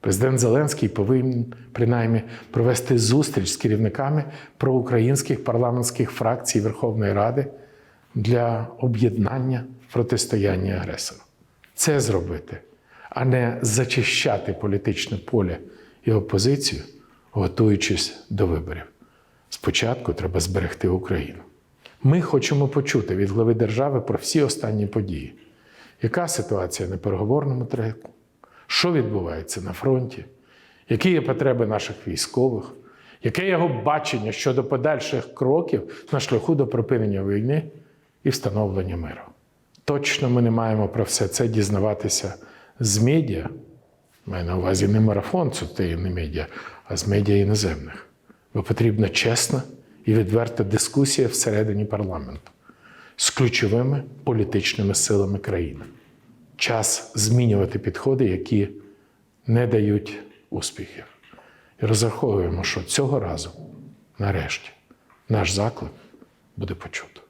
Президент Зеленський повинен принаймні провести зустріч з керівниками проукраїнських парламентських фракцій Верховної Ради для об'єднання в протистоянні агресору. Це зробити, а не зачищати політичне поле і опозицію, готуючись до виборів. Спочатку треба зберегти Україну. Ми хочемо почути від глави держави про всі останні події. Яка ситуація на переговорному треку? Що відбувається на фронті? Які є потреби наших військових? Яке його бачення щодо подальших кроків на шляху до припинення війни і встановлення миру? Точно ми не маємо про все це дізнаватися з медіа. Маю на увазі не марафон, це не медіа, а з медіа іноземних. Бо потрібна чесна і відверта дискусія всередині парламенту з ключовими політичними силами країни. Час змінювати підходи, які не дають успіхів. І розраховуємо, що цього разу, нарешті, наш заклик буде почуто.